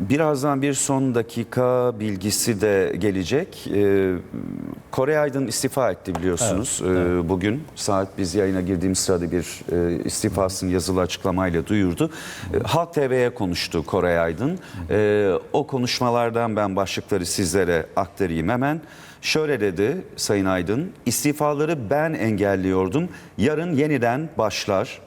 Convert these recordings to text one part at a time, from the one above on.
birazdan bir son dakika bilgisi de gelecek. Ee, Kore Aydın istifa etti biliyorsunuz. Ee, Bugün saat biz yayına girdiğimiz sırada bir e, istifasını yazılı açıklamayla duyurdu. Ee, Halk TV'ye konuştu Kore Aydın. Ee, o konuşmalardan ben başlıkları sizlere aktarayım hemen. Şöyle dedi Sayın Aydın, istifaları ben engelliyordum. Yarın yeniden başlar.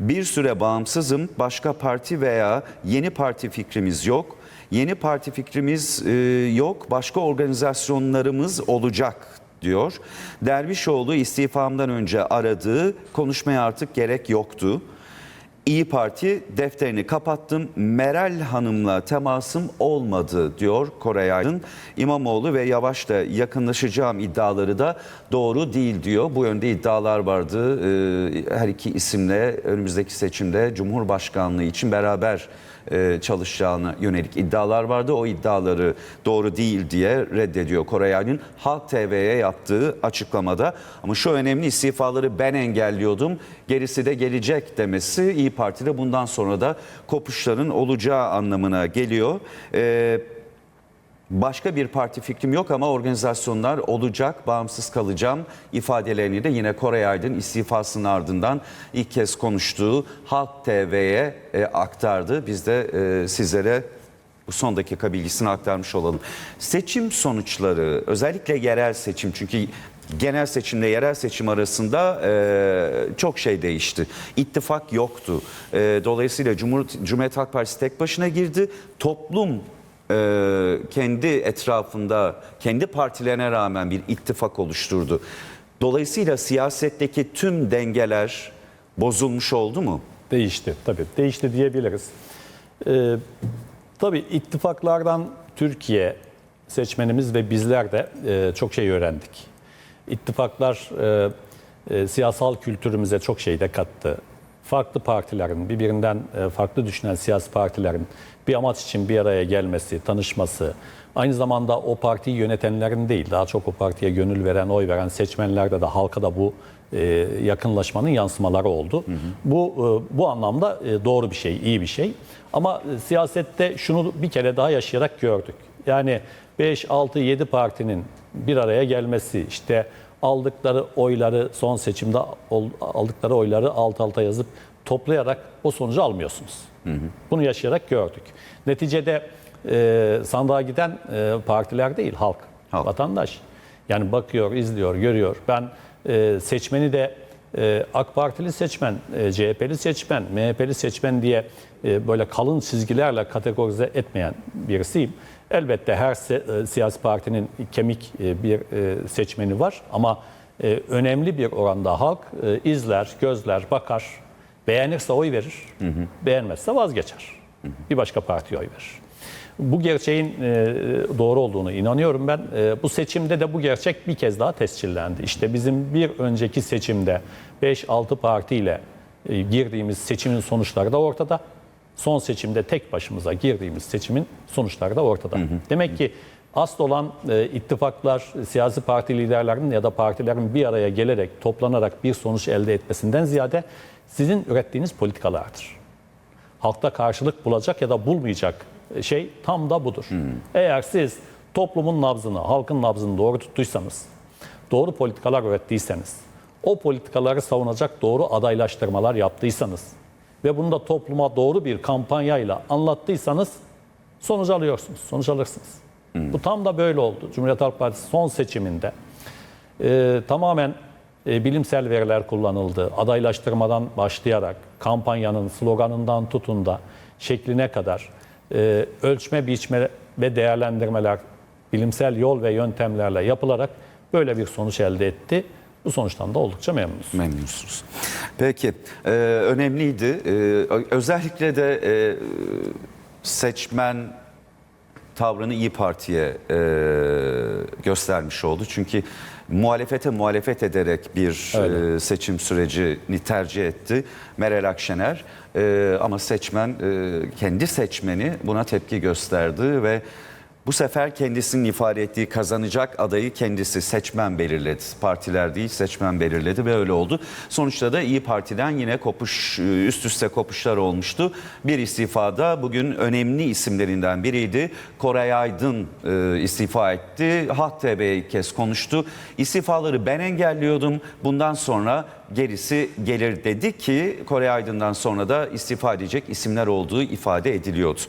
Bir süre bağımsızım, başka parti veya yeni parti fikrimiz yok. Yeni parti fikrimiz e, yok, başka organizasyonlarımız olacak diyor. Dervişoğlu istifamdan önce aradığı konuşmaya artık gerek yoktu. İyi Parti defterini kapattım. Meral Hanım'la temasım olmadı diyor Koray Aydın. İmamoğlu ve Yavaş'la yakınlaşacağım iddiaları da doğru değil diyor. Bu yönde iddialar vardı. Ee, Her iki isimle önümüzdeki seçimde Cumhurbaşkanlığı için beraber e, çalışacağına yönelik iddialar vardı. O iddiaları doğru değil diye reddediyor Koray Aydın. Halk TV'ye yaptığı açıklamada. Ama şu önemli istifaları ben engelliyordum. Gerisi de gelecek demesi İyi Parti'de bundan sonra da kopuşların olacağı anlamına geliyor. Ee, Başka bir parti fikrim yok ama organizasyonlar olacak, bağımsız kalacağım ifadelerini de yine Kore Aydın istifasının ardından ilk kez konuştuğu Halk TV'ye e, aktardı. Biz de e, sizlere bu son dakika bilgisini aktarmış olalım. Seçim sonuçları özellikle yerel seçim çünkü genel seçimle yerel seçim arasında e, çok şey değişti. İttifak yoktu. E, dolayısıyla Cumhur, Cumhuriyet Halk Partisi tek başına girdi. Toplum e, kendi etrafında, kendi partilerine rağmen bir ittifak oluşturdu. Dolayısıyla siyasetteki tüm dengeler bozulmuş oldu mu? Değişti tabii. Değişti diyebiliriz. Ee, tabii ittifaklardan Türkiye seçmenimiz ve bizler de e, çok şey öğrendik. İttifaklar e, e, siyasal kültürümüze çok şey de kattı. Farklı partilerin, birbirinden e, farklı düşünen siyasi partilerin bir amaç için bir araya gelmesi, tanışması, aynı zamanda o partiyi yönetenlerin değil, daha çok o partiye gönül veren, oy veren seçmenlerde de halka da bu e, yakınlaşmanın yansımaları oldu. Bu e, bu anlamda doğru bir şey, iyi bir şey. Ama siyasette şunu bir kere daha yaşayarak gördük. Yani 5, 6, 7 partinin bir araya gelmesi, işte aldıkları oyları son seçimde aldıkları oyları alt alta yazıp toplayarak o sonucu almıyorsunuz. Bunu yaşayarak gördük. Neticede e, sandığa giden e, partiler değil, halk, Halk. vatandaş. Yani bakıyor, izliyor, görüyor. Ben e, seçmeni de e, AK Partili seçmen, e, CHP'li seçmen, MHP'li seçmen diye e, böyle kalın çizgilerle kategorize etmeyen birisiyim. Elbette her e, siyasi partinin kemik e, bir e, seçmeni var ama önemli bir oranda halk izler, gözler, bakar, beğenirse oy verir, beğenmezse vazgeçer. Bir başka partiye oy verir. Bu gerçeğin doğru olduğunu inanıyorum ben. Bu seçimde de bu gerçek bir kez daha tescillendi. İşte bizim bir önceki seçimde 5-6 partiyle girdiğimiz seçimin sonuçları da ortada. Son seçimde tek başımıza girdiğimiz seçimin sonuçları da ortada. Demek ki asıl olan e, ittifaklar, siyasi parti liderlerinin ya da partilerin bir araya gelerek, toplanarak bir sonuç elde etmesinden ziyade sizin ürettiğiniz politikalardır halkta karşılık bulacak ya da bulmayacak şey tam da budur. Eğer siz toplumun nabzını, halkın nabzını doğru tuttuysanız, doğru politikalar ürettiyseniz, o politikaları savunacak doğru adaylaştırmalar yaptıysanız ve bunu da topluma doğru bir kampanyayla anlattıysanız sonuç alıyorsunuz, sonuç alırsınız. Bu tam da böyle oldu. Cumhuriyet Halk Partisi son seçiminde e, tamamen e, bilimsel veriler kullanıldı. Adaylaştırmadan başlayarak kampanyanın sloganından tutun da şekline kadar e, ölçme, biçme ve değerlendirmeler bilimsel yol ve yöntemlerle yapılarak böyle bir sonuç elde etti. Bu sonuçtan da oldukça memnunuz. Memnunsunuz. Peki, e, önemliydi. E, özellikle de e, seçmen tavrını İyi Parti'ye e, göstermiş oldu. Çünkü muhalefete muhalefet ederek bir Öyle. e, seçim sürecini tercih etti Meral Akşener. E, ama seçmen, e, kendi seçmeni buna tepki gösterdi ve Bu sefer kendisinin ifade ettiği kazanacak adayı kendisi seçmen belirledi. Partiler değil seçmen belirledi ve öyle oldu. Sonuçta da İyi Parti'den yine kopuş üst üste kopuşlar olmuştu. Bir istifada bugün önemli isimlerinden biriydi. Koray Aydın e, istifa etti. Halk TV'ye kez konuştu. İstifaları ben engelliyordum. Bundan sonra gerisi gelir dedi ki Koray Aydın'dan sonra da istifa edecek isimler olduğu ifade ediliyordu.